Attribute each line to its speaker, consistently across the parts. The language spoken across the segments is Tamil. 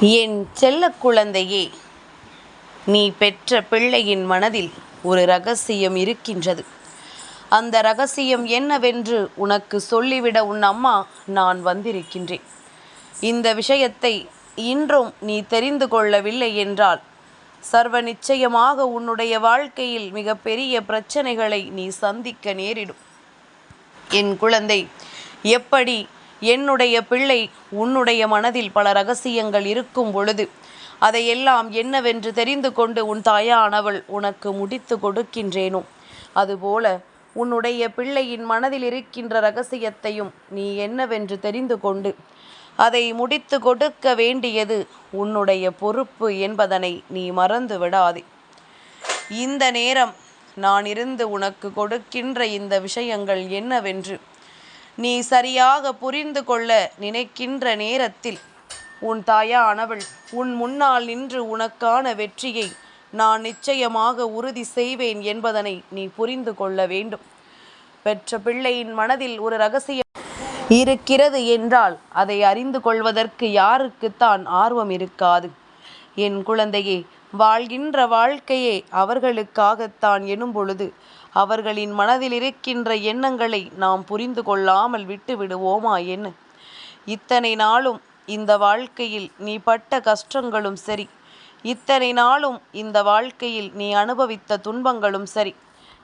Speaker 1: என் செல்ல குழந்தையே நீ பெற்ற பிள்ளையின் மனதில் ஒரு ரகசியம் இருக்கின்றது. அந்த ரகசியம் என்னவென்று உனக்கு சொல்லிவிட உன் அம்மா நான் வந்திருக்கின்றேன். இந்த விஷயத்தை இன்றும் நீ தெரிந்து கொள்ளவில்லை என்றால் சர்வ நிச்சயமாக உன்னுடைய வாழ்க்கையில் மிகப்பெரிய பிரச்சனைகளை நீ சந்திக்க நேரிடும். என் குழந்தை எப்படி என்னுடைய பிள்ளை உன்னுடைய மனதில் பல ரகசியங்கள் இருக்கும் பொழுது அதையெல்லாம் என்னவென்று தெரிந்து கொண்டு உன் தாயானவள் உனக்கு முடித்து கொடுக்கின்றேனோ? அதுபோல உன்னுடைய பிள்ளையின் மனதில் இருக்கின்ற ரகசியத்தையும் நீ என்னவென்று தெரிந்து கொண்டு அதை முடித்து கொடுக்க வேண்டியது உன்னுடைய பொறுப்பு என்பதனை நீ மறந்து விடாதே. இந்த நேரம் நான் இருந்து உனக்கு கொடுக்கின்ற இந்த விஷயங்கள் என்னவென்று நீ சரியாக புரிந்து கொள்ள நினைக்கின்ற நேரத்தில் உன் தாயானவள் உன் முன்னால் நின்று உனக்கான வெற்றியை நான் நிச்சயமாக உறுதி செய்வேன் என்பதனை நீ புரிந்து கொள்ள வேண்டும். பெற்ற பிள்ளையின் மனதில் ஒரு ரகசியம் இருக்கிறது என்றால் அதை அறிந்து கொள்வதற்கு யாருக்குத்தான் ஆர்வம் இருக்காது. என் குழந்தையே வாழ்கின்ற வாழ்க்கையே அவர்களுக்காகத்தான் எனும் பொழுது அவர்களின் மனதில் இருக்கின்ற எண்ணங்களை நாம் புரிந்து கொள்ளாமல் விட்டு விடுவோமா என்ன? இத்தனை நாளும் இந்த வாழ்க்கையில் நீ பட்ட கஷ்டங்களும் சரி. இத்தனை நாளும் இந்த வாழ்க்கையில் நீ அனுபவித்த துன்பங்களும் சரி.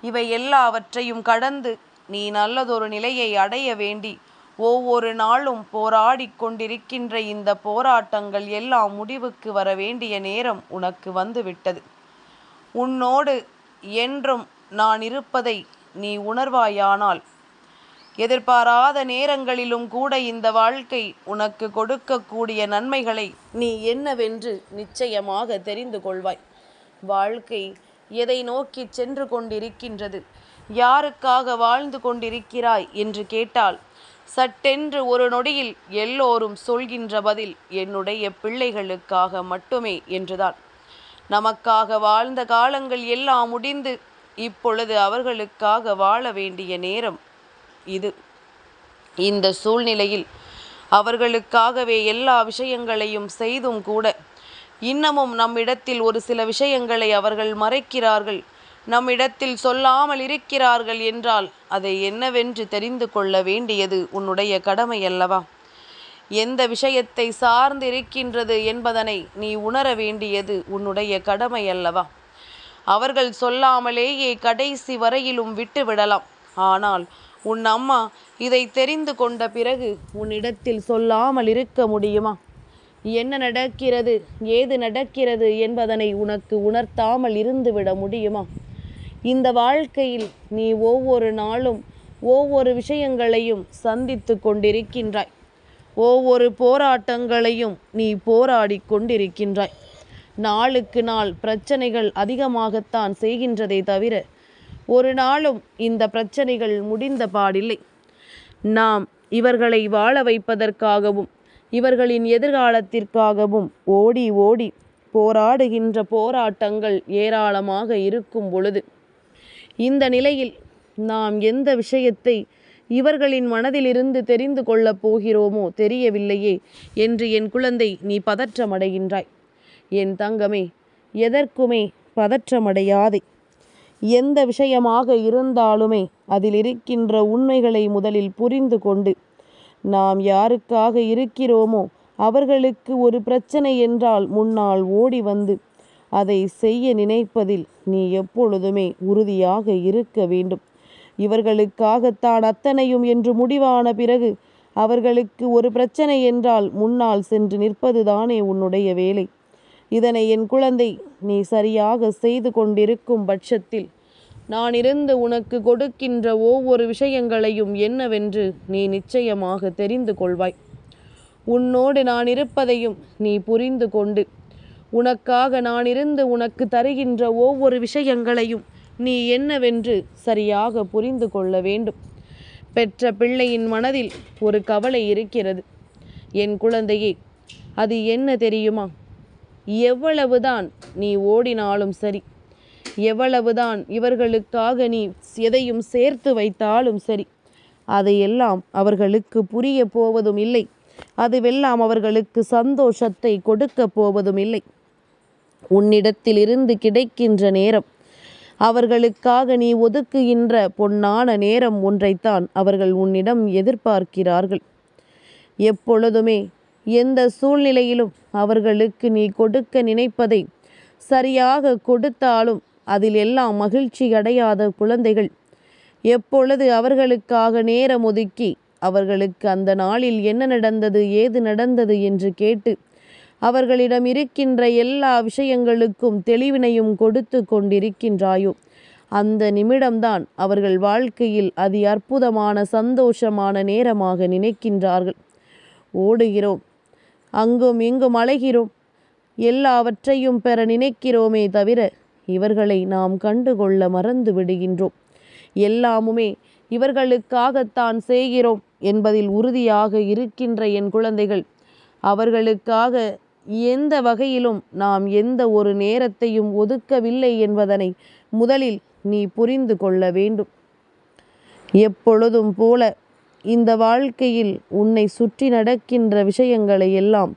Speaker 1: இவை எல்லாவற்றையும் கடந்து நீ நல்லதொரு நிலையை அடைய வேண்டி ஒவ்வொரு நாளும் போராடிக் கொண்டிருக்கின்ற இந்த போராட்டங்கள் எல்லாம் முடிவுக்கு வர வேண்டிய நேரம் உனக்கு வந்துவிட்டது. உன்னோடு என்றும் நான் இருப்பதை நீ உணர்வாயானால் எதிர்பாராத நேரங்களிலும் கூட இந்த வாழ்க்கை உனக்கு கொடுக்கக்கூடிய நன்மைகளை நீ என்னவென்று நிச்சயமாக தெரிந்து கொள்வாய். வாழ்க்கை எதை நோக்கி சென்று கொண்டிருக்கின்றது? யாருக்காக வாழ்ந்து கொண்டிருக்கிறாய் என்று கேட்டால் சட்டென்று ஒரு நொடியில் எல்லோரும் சொல்கின்ற பதில் என்னுடைய பிள்ளைகளுக்காக மட்டுமே என்றுதான். நமக்காக வாழ்ந்த காலங்கள் எல்லாம் முடிந்து இப்பொழுது அவர்களுக்காக வாழ வேண்டிய நேரம் இது. இந்த சூழ்நிலையில் அவர்களுக்காகவே எல்லா விஷயங்களையும் செய்தும் கூட இன்னமும் நம்மிடத்தில் ஒரு சில விஷயங்களை அவர்கள் மறைக்கிறார்கள். நம்மிடத்தில் சொல்லாமல் இருக்கிறார்கள் என்றால் அதை என்னவென்று தெரிந்து கொள்ள வேண்டியது உன்னுடைய கடமை அல்லவா? எந்த விஷயத்தை சார்ந்து இருக்கின்றது என்பதனை நீ உணர வேண்டியது உன்னுடைய கடமை அல்லவா? அவர்கள் சொல்லாமலேயே கடைசி வரையிலும் விட்டுவிடலாம். ஆனால் உன் அம்மா இதை தெரிந்து கொண்ட பிறகு உன்னிடத்தில் சொல்லாமல் இருக்க முடியுமா? என்ன நடக்கிறது ஏது நடக்கிறது என்பதனை உனக்கு உணர்த்தாமல் இருந்துவிட முடியுமா? இந்த வாழ்க்கையில் நீ ஒவ்வொரு நாளும் ஒவ்வொரு விஷயங்களையும் சந்தித்து கொண்டிருக்கின்றாய். ஒவ்வொரு போராட்டங்களையும் நீ போராடி கொண்டிருக்கின்றாய். நாளுக்கு நாள் பிரச்சனைகள் அதிகமாகத்தான் செய்கின்றதை தவிர ஒரு நாளும் இந்த பிரச்சனைகள் முடிந்த பாடில்லை. நாம் இவர்களை வாழ வைப்பதற்காகவும் இவர்களின் எதிர்காலத்திற்காகவும் ஓடி ஓடி போராடுகின்ற போராட்டங்கள் ஏராளமாக இருக்கும் பொழுது இந்த நிலையில் நாம் எந்த விஷயத்தை இவர்களின் மனதிலிருந்து தெரிந்து கொள்ளப் போகிறோமோ தெரியவில்லையே என்று என் குழந்தை நீ பதற்றமடைகின்றாய். என் தங்கமே எதற்குமே பதற்றமடையாதே. எந்த விஷயமாக இருந்தாலுமே அதில் இருக்கின்ற உண்மைகளை முதலில் புரிந்து கொண்டு நாம் யாருக்காக இருக்கிறோமோ அவர்களுக்கு ஒரு பிரச்சனை என்றால் முன்னால் ஓடி வந்து அதை செய்ய நினைப்பதில் நீ எப்பொழுதுமே உறுதியாக இருக்க வேண்டும். இவர்களுக்காகத்தான் அத்தனையும் என்று முடிவான பிறகு அவர்களுக்கு ஒரு பிரச்சனை என்றால் முன்னால் சென்று நிற்பதுதானே உன்னுடைய வேலை. இதனை என் குழந்தை நீ சரியாக செய்து கொண்டிருக்கும் பட்சத்தில் நான் இருந்து உனக்கு கொடுக்கின்ற ஒவ்வொரு விஷயங்களையும் என்னவென்று நீ நிச்சயமாக தெரிந்து கொள்வாய். உன்னோடு நான் இருப்பதையும் நீ புரிந்து கொண்டு உனக்காக நான் இருந்து உனக்கு தருகின்ற ஒவ்வொரு விஷயங்களையும் நீ என்னவென்று சரியாக புரிந்து கொள்ள வேண்டும். பெற்ற பிள்ளையின் மனதில் ஒரு கவலை இருக்கிறது. என் குழந்தையே அது என்ன தெரியுமா? எவ்வளவுதான் நீ ஓடினாலும் சரி எவ்வளவுதான் இவர்களுக்காக நீ எதையும் சேர்த்து வைத்தாலும் சரி அதையெல்லாம் அவர்களுக்கு புரிய போவதும் இல்லை. அதுவெல்லாம் அவர்களுக்கு சந்தோஷத்தை கொடுக்க போவதும் இல்லை. உன்னிடத்திலிருந்து கிடைக்கின்ற நேரம் அவர்களுக்காக நீ ஒதுக்குகின்ற பொன்னான நேரம் ஒன்றைத்தான் அவர்கள் உன்னிடம் எதிர்பார்க்கிறார்கள். எப்பொழுதுமே எந்த சூழ்நிலையிலும் அவர்களுக்கு நீ கொடுக்க நினைப்பதை சரியாக கொடுத்தாலும் அதில் எல்லாம் மகிழ்ச்சி அடையாத குழந்தைகள். எப்பொழுது அவர்களுக்காக நேரம் ஒதுக்கி அவர்களுக்கு அந்த நாளில் என்ன நடந்தது ஏது நடந்தது என்று கேட்டு அவர்களிடம் இருக்கின்ற எல்லா விஷயங்களுக்கும் தெளிவினையும் கொடுத்து கொண்டிருக்கின்றாயோ? அந்த நிமிடம்தான் அவர்கள் வாழ்க்கையில் அதி அற்புதமான சந்தோஷமான நேரமாக நினைக்கின்றார்கள். ஓடுகிறோம். அங்கும் இங்கும் அலைகிறோம். எல்லாவற்றையும் பெற நினைக்கிறோமே தவிர இவர்களை நாம் கண்டுகொள்ள மறந்து விடுகின்றோம். எல்லாமுமே இவர்களுக்காகத்தான் செய்கிறோம் என்பதில் உறுதியாக இருக்கின்ற என் குழந்தைகள் அவர்களுக்காக எந்த வகையிலும் நாம் எந்த ஒரு நேரத்தையும் ஒதுக்கவில்லை என்பதனை முதலில் நீ புரிந்து கொள்ள வேண்டும். எப்பொழுதும் போல இந்த வாழ்க்கையில் உன்னை சுற்றி நடக்கின்ற விஷயங்களை எல்லாம்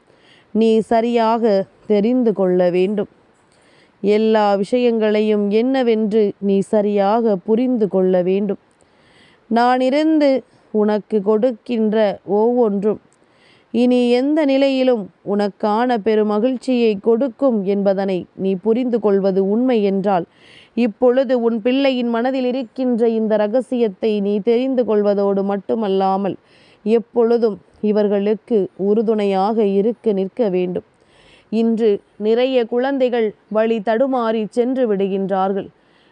Speaker 1: நீ சரியாக தெரிந்து கொள்ள வேண்டும். எல்லா விஷயங்களையும் என்னவென்று நீ சரியாக புரிந்து கொள்ள வேண்டும். நான் இருந்து உனக்கு கொடுக்கின்ற ஒவ்வொன்றும் இனி எந்த நிலையிலும் உனக்கான பெருமகிழ்ச்சியை கொடுக்கும் என்பதனை நீ புரிந்து கொள்வது உண்மை என்றால் இப்பொழுது உன் பிள்ளையின் மனதில் இருக்கின்ற இந்த ரகசியத்தை நீ தெரிந்து கொள்வதோடு மட்டுமல்லாமல் எப்பொழுதும் இவர்களுக்கு உறுதுணையாக இருக்க நிற்க வேண்டும். இன்று நிறைய குழந்தைகள் வழி தடுமாறி சென்று விடுகின்றார்கள்.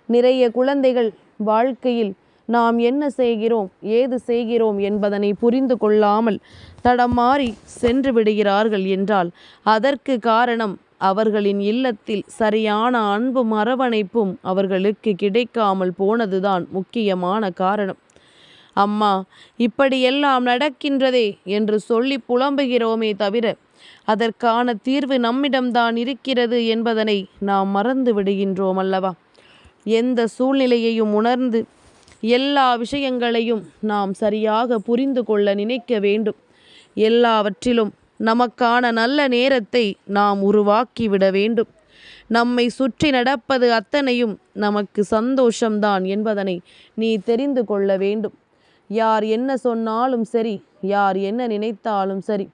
Speaker 1: நிறைய குழந்தைகள் வாழ்க்கையில் நாம் என்ன செய்கிறோம் ஏது செய்கிறோம் என்பதனை புரிந்து கொள்ளாமல் தடமாறி சென்று விடுகிறார்கள் என்றால் அதற்கு காரணம் அவர்களின் இல்லத்தில் சரியான அன்பும் அரவணைப்பும் அவர்களுக்கு கிடைக்காமல் போனதுதான் முக்கியமான காரணம். அம்மா இப்படியெல்லாம் நடக்கின்றதே என்று சொல்லி புலம்புகிறோமே தவிர அதற்கான தீர்வு நம்மிடம்தான் இருக்கிறது என்பதனை நாம் மறந்து விடுகின்றோம் அல்லவா எந்த சூழ்நிலையையும் உணர்ந்து எல்லா விஷயங்களையும் நாம் சரியாக புரிந்து கொள்ள நினைக்க வேண்டும். எல்லாவற்றிலும் நமக்கான நல்ல நேரத்தை நாம் உருவாக்கிவிட வேண்டும். நம்மை சுற்றி நடப்பது அத்தனையும் நமக்கு சந்தோஷம்தான் என்பதனை நீ தெரிந்து கொள்ள வேண்டும். யார் என்ன சொன்னாலும் சரி யார் என்ன நினைத்தாலும் சரி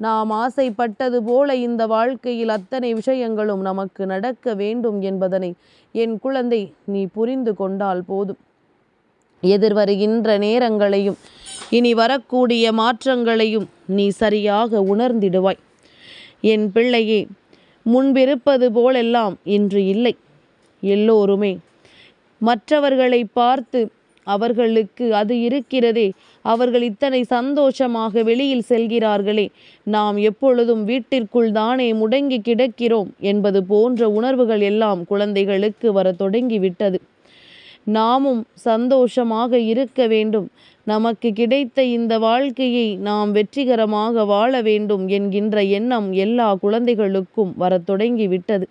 Speaker 1: நாம் ஆசைப்பட்டது போல இந்த வாழ்க்கையில் அத்தனை விஷயங்களும் நமக்கு நடக்க வேண்டும் என்பதனை என் குழந்தை நீ புரிந்து கொண்டால் போதும். எதிர்வருகின்ற நேரங்களையும் இனி வரக்கூடிய மாற்றங்களையும் நீ சரியாக உணர்ந்திடுவாய். என் பிள்ளையே முன்பிருப்பது போலெல்லாம் இன்று இல்லை. எல்லோருமே மற்றவர்களை பார்த்து அவர்களுக்கு அது இருக்கிறதே அவர்கள் இத்தனை சந்தோஷமாக வெளியில் செல்கிறார்களே நாம் எப்பொழுதும் வீட்டிற்குள் தானே முடங்கி கிடக்கிறோம் என்பது போன்ற உணர்வுகள் எல்லாம் குழந்தைகளுக்கு வர தொடங்கிவிட்டது. நாமும் சந்தோஷமாக இருக்க வேண்டும். நமக்கு கிடைத்த இந்த வாழ்க்கையை நாம் வெற்றிகரமாக வாழ வேண்டும் என்கின்ற எண்ணம் எல்லா குழந்தைகளுக்கும் வரத் தொடங்கிவிட்டது.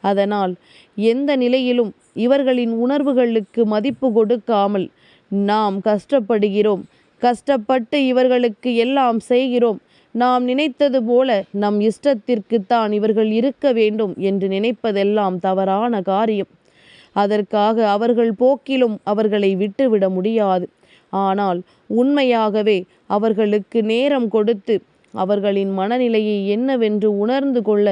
Speaker 1: அதனால் எந்த நிலையிலும் இவர்களின் உணர்வுகளுக்கு மதிப்பு கொடுக்காமல் நாம் கஷ்டப்படுகிறோம். கஷ்டப்பட்டு இவர்களுக்கு எல்லாம் செய்கிறோம். நாம் நினைத்தது போல நம் இஷ்டத்திற்குத்தான் இவர்கள் இருக்க வேண்டும் என்று நினைப்பதெல்லாம் தவறான காரியம். அதற்காக அவர்கள் போக்கிலும் அவர்களை விட்டுவிட முடியாது. ஆனால் உண்மையாகவே அவர்களுக்கு நேரம் கொடுத்து அவர்களின் மனநிலையை என்னவென்று உணர்ந்து கொள்ள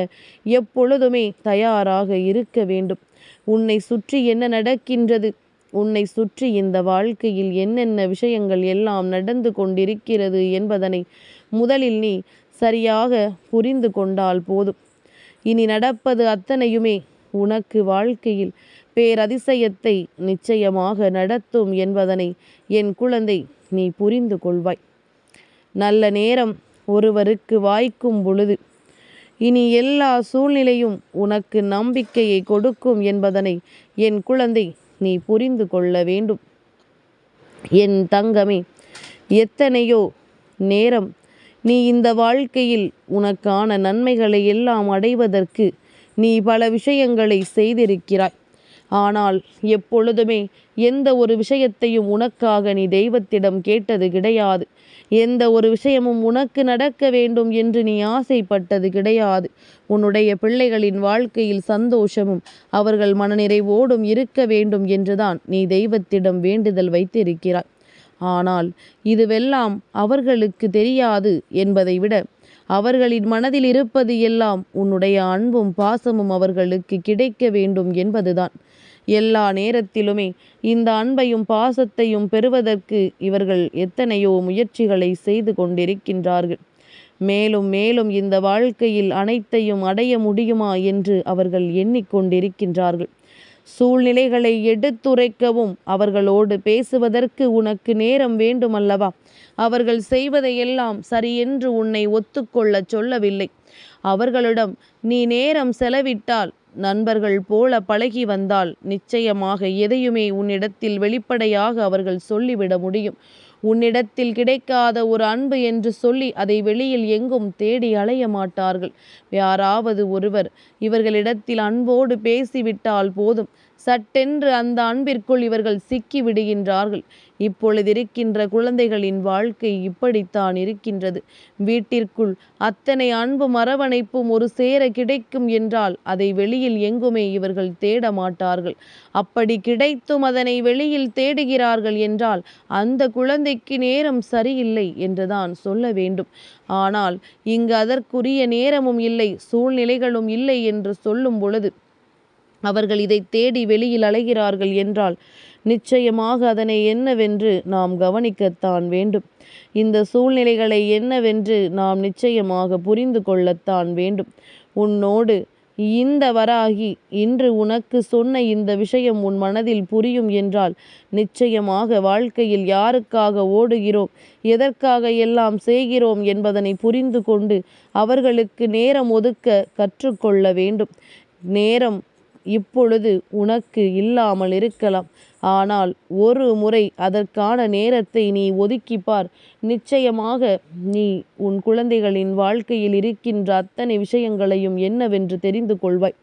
Speaker 1: எப்பொழுதுமே தயாராக இருக்க வேண்டும். உன்னை சுற்றி என்ன நடக்கின்றது? உன்னை சுற்றி இந்த வாழ்க்கையில் என்னென்ன விஷயங்கள் எல்லாம் நடந்து கொண்டிருக்கிறது என்பதனை முதலில் நீ சரியாக புரிந்து கொண்டால் போதும். இனி நடப்பது அத்தனையுமே உனக்கு வாழ்க்கையில் பேரதிசயத்தை நிச்சயமாக நடத்தும் என்பதனை என் குழந்தை நீ புரிந்து கொள்வாய். நல்ல நேரம் ஒருவருக்கு வாய்க்கும் பொழுது இனி எல்லா சூழ்நிலையும் உனக்கு நம்பிக்கையை கொடுக்கும் என்பதனை என் குழந்தை நீ புரிந்து கொள்ள வேண்டும். என் தங்கமே எத்தனையோ நேரம் நீ இந்த வாழ்க்கையில் உனக்கான நன்மைகளை எல்லாம் அடைவதற்கு நீ பல விஷயங்களை செய்திருக்கிறாய். ஆனால் எப்பொழுதுமே எந்த ஒரு விஷயத்தையும் உனக்காக நீ தெய்வத்திடம் கேட்டது கிடையாது. எந்த ஒரு விஷயமும் உனக்கு நடக்க வேண்டும் என்று நீ ஆசைப்பட்டது கிடையாது. உன்னுடைய பிள்ளைகளின் வாழ்க்கையில் சந்தோஷமும் அவர்கள் மனநிறைவோடும் இருக்க வேண்டும் என்றுதான் நீ தெய்வத்திடம் வேண்டுதல் வைத்திருக்கிறாய். ஆனால் இதுவெல்லாம் அவர்களுக்கு தெரியாது என்பதை விட அவர்களின் மனதில் இருப்பது எல்லாம் உன்னுடைய அன்பும் பாசமும் அவர்களுக்கு கிடைக்க வேண்டும் என்பதுதான். எல்லா நேரத்திலுமே இந்த அன்பையும் பாசத்தையும் பெறுவதற்கு இவர்கள் எத்தனையோ முயற்சிகளை செய்து கொண்டிருக்கின்றார்கள். மேலும் மேலும் இந்த வாழ்க்கையில் அனைத்தையும் அடைய முடியுமா என்று அவர்கள் எண்ணிக்கொண்டிருக்கின்றார்கள். சூழ்நிலைகளை எடுத்துரைக்கவும் அவர்களோடு பேசுவதற்கு உனக்கு நேரம் வேண்டுமல்லவா? அவர்கள் செய்வதையெல்லாம் சரியென்று உன்னை ஒத்துக்கொள்ளச் சொல்லவில்லை. அவர்களிடம் நீ நேரம் செலவிட்டால் நண்பர்கள் போல பழகி வந்தால் நிச்சயமாக எதையுமே உன்னிடத்தில் வெளிப்படையாக அவர்கள் சொல்லிவிட முடியும். உன்னிடத்தில் கிடைக்காத ஒரு அன்பு என்று சொல்லி அதை வெளியில் எங்கும் தேடி அலைய மாட்டார்கள். யாராவது ஒருவர் இவர்களிடத்தில் அன்போடு பேசிவிட்டால் போதும். சட்டென்று அந்த அன்பிற்குள் இவர்கள் சிக்கி விடுகின்றார்கள். இப்பொழுது இருக்கின்ற குழந்தைகளின் வாழ்க்கை இப்படித்தான் இருக்கின்றது. வீட்டிற்குள் அத்தனை அன்பும் அரவணைப்பும் ஒரு சேர கிடைக்கும் என்றால் அதை வெளியில் எங்குமே இவர்கள் தேட மாட்டார்கள். அப்படி கிடைத்தும் அதனை வெளியில் தேடுகிறார்கள் என்றால் அந்த குழந்தைக்கு நேரம் சரியில்லை என்றுதான் சொல்ல வேண்டும். ஆனால் இங்கு அதற்குரிய நேரமும் இல்லை சூழ்நிலைகளும் இல்லை என்று சொல்லும் பொழுது அவர்கள் இதை தேடி வெளியில் அலைகிறார்கள் என்றால் நிச்சயமாக அதனை என்னவென்று நாம் கவனிக்கத்தான் வேண்டும். இந்த சூழ்நிலைகளை என்னவென்று நாம் நிச்சயமாக புரிந்து கொள்ளத்தான் வேண்டும். உன்னோடு இந்த வராகி இன்று உனக்கு சொன்ன இந்த விஷயம் உன் மனதில் புரியும் என்றால் நிச்சயமாக வாழ்க்கையில் யாருக்காக ஓடுகிறோம் எதற்காக எல்லாம் செய்கிறோம் என்பதனை புரிந்து கொண்டு அவர்களுக்கு நேரம் ஒதுக்க கற்றுக்கொள்ள வேண்டும். நேரம் இப்பொழுது உனக்கு இல்லாமல் இருக்கலாம். ஆனால் ஒரு முறை அதற்கான நேரத்தை நீ ஒதுக்கிப்பார். நிச்சயமாக நீ உன் குழந்தைகளின் வாழ்க்கையில் இருக்கின்ற அத்தனை விஷயங்களையும் என்னவென்று தெரிந்து கொள்வாய்.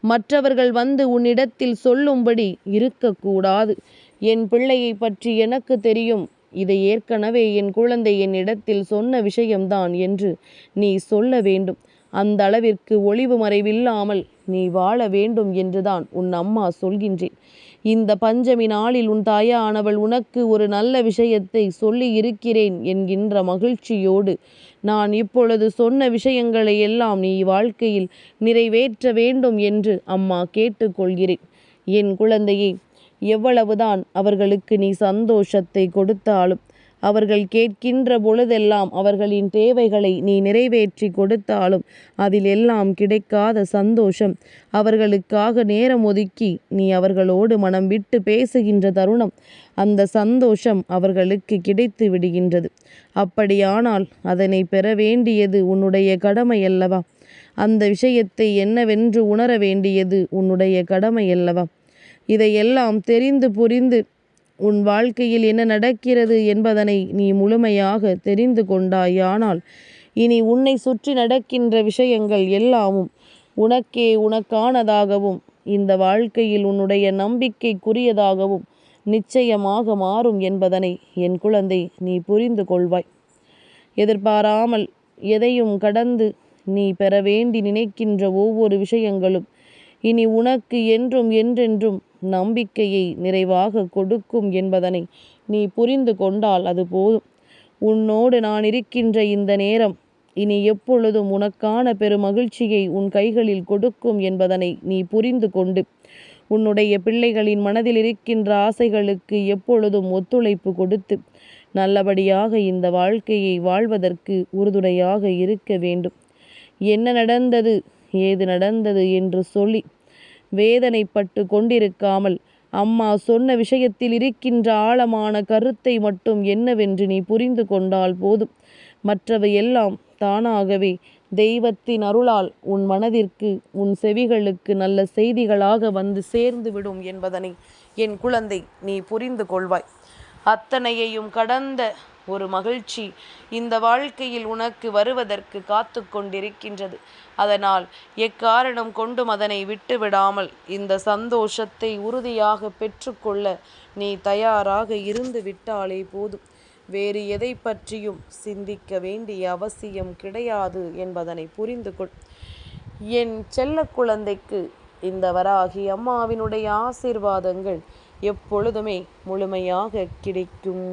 Speaker 1: மற்றவர்கள் வந்து உன்னிடத்தில் சொல்லும்படி இருக்கக்கூடாது. என் பிள்ளையை பற்றி எனக்கு தெரியும். இதை ஏற்கனவே என் குழந்தை என்னிடத்தில் சொன்ன விஷயம்தான் என்று நீ சொல்ல வேண்டும். அந்த அளவிற்கு ஒளிவு மறைவில்லாமல் நீ வாழ வேண்டும் என்றுதான் உன் அம்மா சொல்கின்றேன். இந்த பஞ்சமி நாளில் உன் தாயானவள் உனக்கு ஒரு நல்ல விஷயத்தை சொல்லி இருக்கிறேன் என்கின்ற மகிழ்ச்சியோடு நான் இப்பொழுது சொன்ன விஷயங்களை எல்லாம் நீ வாழ்க்கையில் நிறைவேற்ற வேண்டும் என்று அம்மா கேட்டுக்கொள்கிறேன். என் குழந்தையே எவ்வளவுதான் அவர்களுக்கு நீ சந்தோஷத்தை கொடுத்தாலும் அவர்கள் கேட்கின்ற பொழுதெல்லாம் அவர்களின் தேவைகளை நீ நிறைவேற்றி கொடுத்தாலும் அதில் எல்லாம் கிடைக்காத சந்தோஷம். அவர்களுக்காக நேரம் ஒதுக்கி நீ அவர்களோடு மனம் விட்டு பேசுகின்ற தருணம் அந்த சந்தோஷம் அவர்களுக்கு கிடைத்து விடுகின்றது. அப்படியானால் அதனை பெற வேண்டியது உன்னுடைய கடமை அல்லவா அந்த விஷயத்தை என்னவென்று உணர வேண்டியது உன்னுடைய கடமை அல்லவா இதையெல்லாம் தெரிந்து புரிந்து உன் வாழ்க்கையில் என்ன நடக்கிறது என்பதனை நீ முழுமையாக தெரிந்து கொண்டாயானால் இனி உன்னை சுற்றி நடக்கின்ற விஷயங்கள் எல்லாமும் உனக்கே உனக்கானதாகவும் இந்த வாழ்க்கையில் உன்னுடைய நம்பிக்கைக்குரியதாகவும் நிச்சயமாக மாறும் என்பதனை என் குழந்தை நீ புரிந்து கொள்வாய். எதிர்பாராமல் எதையும் கடந்து நீ பெற வேண்டி நினைக்கின்ற ஒவ்வொரு விஷயங்களும் இனி உனக்கு என்றும் என்றென்றும் நம்பிக்கையை நிறைவாக கொடுக்கும் என்பதனை நீ புரிந்து கொண்டால் அது போதும். உன்னோடு நான் இருக்கின்ற இந்த நேரம் இனி எப்பொழுதும் உனக்கான பெருமகிழ்ச்சியை உன் கைகளில் கொடுக்கும் என்பதனை நீ புரிந்து கொண்டு உன்னுடைய பிள்ளைகளின் மனதில் இருக்கின்ற ஆசைகளுக்கு எப்பொழுதும் ஒத்துழைப்பு கொடுத்து நல்லபடியாக இந்த வாழ்க்கையை வாழ்வதற்கு உறுதுணையாக இருக்க வேண்டும். என்ன நடந்தது ஏது நடந்தது என்று சொல்லி வேதனைப்பட்டு கொண்டிருக்காமல். அம்மா சொன்ன விஷயத்தில் இருக்கின்ற ஆழமான கருத்தை மட்டும் என்னவென்று நீ புரிந்து கொண்டால் போதும். மற்றவையெல்லாம் தானாகவே தெய்வத்தின் அருளால் உன் மனதிற்கு உன் செவிகளுக்கு நல்ல செய்திகளாக வந்து சேர்ந்துவிடும் என்பதனை என் குழந்தை நீ புரிந்து கொள்வாய். அத்தனையையும் கடந்த ஒரு மகிழ்ச்சி இந்த வாழ்க்கையில் உனக்கு வருவதற்கு காத்து கொண்டிருக்கின்றது. அதனால் எக்காரணம் கொண்டும் அதனை விட்டுவிடாமல் இந்த சந்தோஷத்தை உறுதியாக பெற்றுக்கொள்ள நீ தயாராக இருந்து விட்டாலே போதும். வேறு எதை பற்றியும் சிந்திக்க வேண்டிய அவசியம் கிடையாது என்பதனை புரிந்து கொள் என் செல்ல குழந்தைக்கு இந்த வராகி அம்மாவினுடைய ஆசீர்வாதங்கள் எப்பொழுதுமே முழுமையாக கிடைக்கும்.